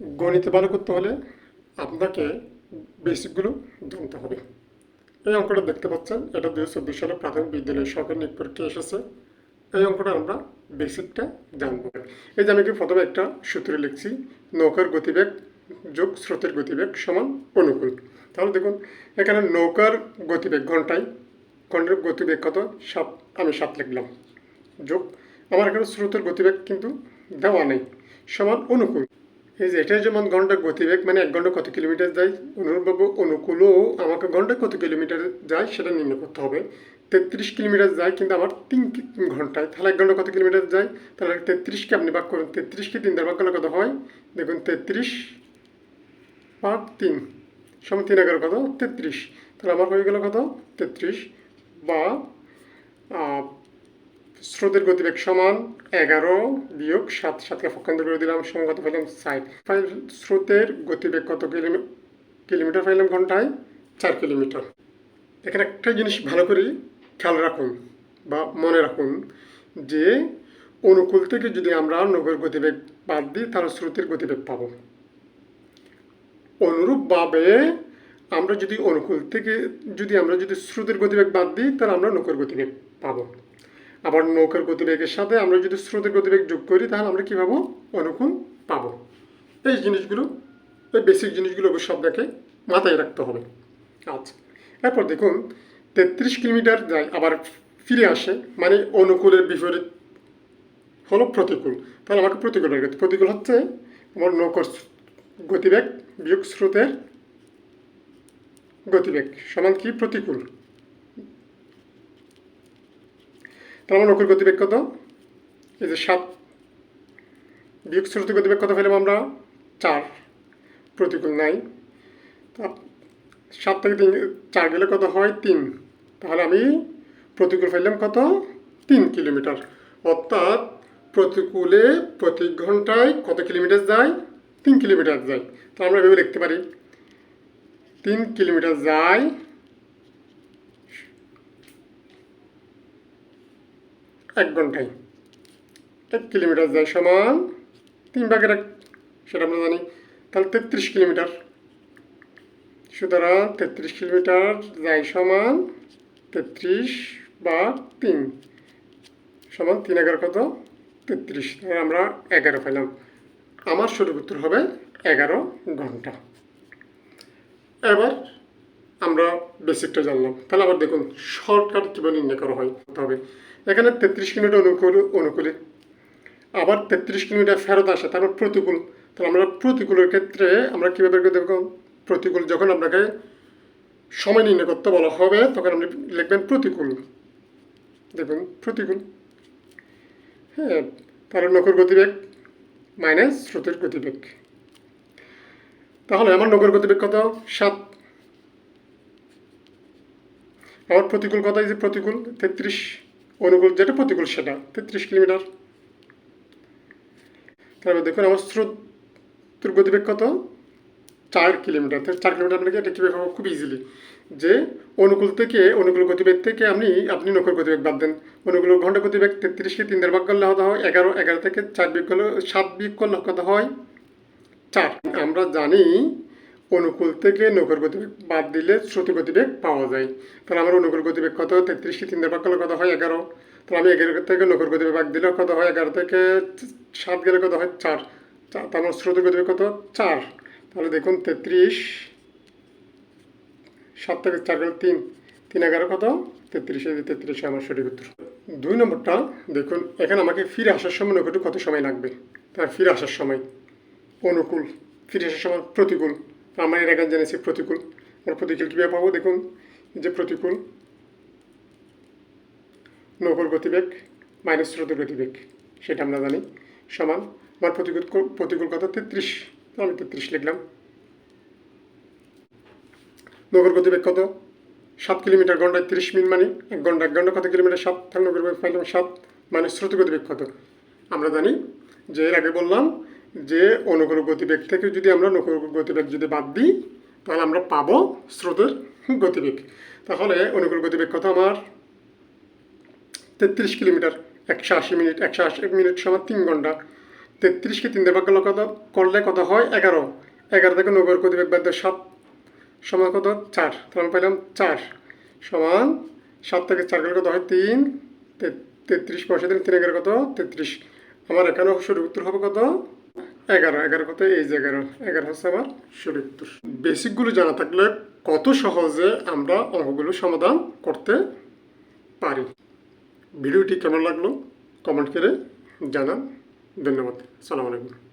গণিতে ভালো করতে হলে আপনাকে বেসিকগুলো জানতে হবে। এই অঙ্কটা দেখতে পাচ্ছেন, এটা দুই চব্বিশ সালে প্রাথমিক বিদ্যালয়ে সরকারি নিয়োগ পরীক্ষা এসেছে। এই অঙ্কটা আমরা বেসিকটা জানব। এই যে আমি কি প্রথমে একটা সূত্র লিখছি, নৌকার গতিবেগ যোগ স্রোতের গতিবেগ সমান অনুকূল। তাহলে দেখুন, এখানে নৌকার গতিবেগ ঘন্টায়, ঘণ্টার গতিবেগ কত? সাত, আমি সাত লিখলাম। যোগ, আমার এখানে স্রোতের গতিবেগ কিন্তু দেওয়া নেই, সমান অনুকূল। এই যে এটা যেমন ঘণ্টা গতিবেগ মানে এক ঘণ্টা কত কিলোমিটার যায়? অনুরূপভাবে অনুকূলও আমাকে ঘণ্টা কত কিলোমিটার যায় সেটা নির্ণয় করতে হবে। তেত্রিশ কিলোমিটার যায় কিন্তু আমার তিন ঘন্টায়। তাহলে এক ঘণ্টা কত কিলোমিটার যায়? তাহলে তেত্রিশকে আপনি ভাগ করুন। তেত্রিশকে তিন দ্বারা ভাগ করলে কত হয়? দেখুন, তেত্রিশ ভাগ তিন সমান তিন এগারো কত? তেত্রিশ। তাহলে আমার হয়ে গেল কত? তেত্রিশ বা স্রোতের গতিবেগ সমান এগারো বিয়োগ সাত, সাতকে পক্ষান্তর করে দিলাম কত পাইলাম? ষাট। ফাইভ স্রোতের গতিবেগ কত কিলোমি কিলোমিটার পাইলাম ঘন্টায়? চার কিলোমিটার। এখানে একটা জিনিস ভালো করে খেয়াল রাখুন বা মনে রাখুন যে অনুকূল থেকে যদি আমরা নগর গতিবেগ বাদ দিই, তাহলে স্রোতের গতিবেগ পাব। অনুরূপভাবে আমরা যদি অনুকূল থেকে যদি আমরা যদি স্রোতের গতিবেগ বাদ দিই, তাহলে আমরা নৌকার গতিবেগ পাবো। আবার নৌকার গতিবেগের সাথে আমরা যদি স্রোতের গতিবেগ যোগ করি, তাহলে আমরা কী পাবো? অনুকূল পাবো। এই জিনিসগুলো, এই বেসিক জিনিসগুলো অবশ্য আপনাকে মাথায় রাখতে হবে। আচ্ছা এরপর দেখুন, তেত্রিশ কিলোমিটার যায়, আবার ফিরে আসে মানে অনুকূলের বিপরীত হলো প্রতিকূল। তাহলে আমাকে প্রতিকূল করতে প্রতিকূল হচ্ছে আমার নৌকার গতিবেগ বিয়োগ স্রোতের গতিবেগ সমান কি? প্রতিকূল। তাহলে আমার নৌকার গতিবেগ কত? এই যে সাত বিয়োগ স্রোতের গতিবেগ কত আমরা? চার। প্রতিকূল নাই। সাত থেকে তিন, চার গেলে কত হয়? তিন। তাহলে আমি প্রতিকূল ফেললাম কত? তিন কিলোমিটার। অর্থাৎ প্রতিকূলে প্রতি ঘন্টায় কত কিলোমিটার যায়? তিন কিলোমিটার যায়। তো আমরা এভাবে লিখতে পারি। তিন কিলোমিটার যায় এক ঘন্টায় এক কিলোমিটার যায় সমান তিন ভাগের এক, সেটা আমরা জানি। তাহলে তেত্রিশ কিলোমিটার। সুতরাং তেত্রিশ কিলোমিটার যায় সমান তেত্রিশ বা তিন। সমান তিন এগারো কত? তেত্রিশ। তাহলে আমরা এগারো পেলাম আমার সঠিক উত্তর হবে এগারো ঘণ্টা। এবার আমরা বেসিকটা জানলাম। তাহলে আবার দেখুন শর্টকাট কীভাবে নির্ণয় করা হয় তবে এখানে তেত্রিশ কিলোমিটার অনুকূল অনুকূলে আবার তেত্রিশ কিলোমিটার ফেরত আসে, তারপর প্রতিকূল। তাহলে আমরা প্রতিকূলের ক্ষেত্রে আমরা কীভাবে দেখুন প্রতিকূল যখন আপনাকে সময় নির্ণয় করতে বলা হবে, তখন আপনি লিখবেন প্রতিকূল। দেখুন, প্রতিকূল। হ্যাঁ তাহলে নকর গতিবেগ মাইনাস স্রোতের গতিবেগ। তাহলে আমার নগর গতিবেগ কত? সাত। আমার প্রতিকূল এই যে প্রতিকূল, তেত্রিশ অনুকূল, যেটা প্রতিকূল সেটা, তেত্রিশ কিলোমিটার। তারপর দেখুন, আমার স্রোতের গতিবেগ কত? চার কিলোমিটার। তো চার কিলোমিটার আপনাকে এটা কীভাবে হবে? খুব ইজিলি যে অনুকূল থেকে, অনুকূল গতিবেগ থেকে আপনি আপনি নকর গতিবেগ বাদ দেন। অনুকূল ঘণ্টা গতিবেগ তেত্রিশকে তিন ভাগ করলে হতে হয়? এগারো এগারো থেকে চার করলে, সাত বিয়োগ করলে কত হয়? চার। আমরা জানি অনুকূল থেকে নৌকার গতিবেগ বাদ দিলে শ্রুতি গতিবেগ পাওয়া যায়। তাহলে আমার অনুকূল গতিবেগ কত? তেত্রিশকে তিন ভাগ করলে কত হয় এগারো? তাহলে আমি এগারো থেকে নৌকার গতিবেগ ভাগ দিলে কত হয় এগারো থেকে সাত গেলে কত হয় চার? চা- তার মানে শ্রুতি গতিবেগ কত? চার। তাহলে দেখুন তেত্রিশ, সাত থেকে চার গেলে তিন। তিন এগারো কত? তেত্রিশে তেত্রিশে আমার সঠিক উত্তর। দুই নম্বরটা, দেখুন, এখানে আমাকে ফিরে আসার সময় নৌকাটি কত সময় লাগবে? তার ফিরে আসার সময় অনুকূল, ফিরে আসার সময় প্রতিকূল। আমরা এর আগে জেনেছি প্রতিকূল। আমরা প্রতিকূল কীভাবে পাবো? দেখুন যে প্রতিকূল নৌকর গতিবেগ মাইনাস স্রোতের গতিবেগ, সেটা আমরা জানি, সমান আমার প্রতিকূল প্রতিকূল কত তেত্রিশ। আমি তেত্রিশ লিখলাম। নগর গতিবেগ কত? সাত কিলোমিটার ঘন্টায় তিরিশ মিনিট মানে এক ঘণ্টা এক ঘণ্টা কত কিলোমিটার? সাত। তাহলে নগর পাইলাম সাত। মানে স্রোত গতিবেগ কত? আমরা জানি যে, এর আগে বললাম যে অনুকূল গতিবেগ থেকে যদি আমরা নকর গতিবেগ যদি বাদ দিই, তাহলে আমরা পাবো স্রোতের গতিবেগ। তাহলে অনুকূল গতিবেগ কত আমার? তেত্রিশ কিলোমিটার, একশো আশি মিনিট, একশো আশি মিনিট সময় তিন ঘণ্টা। তেত্রিশকে তিন ভাগ করলে কত? করলে কত হয়? এগারো। এগারো থেকে নব্বই গতিবেগ বাদ দিয়ে সাত। সমান কত? চার। তাহলে আমি পাইলাম চার। সমান সাত থেকে চার গেলে কত হয়? তিন। তেত্রিশ পয়সা দিন তিন এগারো কত? তেত্রিশ। আমার এখানে সঠিক উত্তর হবে কত? এগারো এগারো কথা এই যে এগারো। এগারো হচ্ছে আমার সঠিক উত্তর বেসিকগুলো জানা থাকলে কত সহজে আমরা অঙ্কগুলো সমাধান করতে পারি। ভিডিওটি কেমন লাগল? কমেন্ট করে জানান। ধন্যবাদ। সালাম আলাইকুম।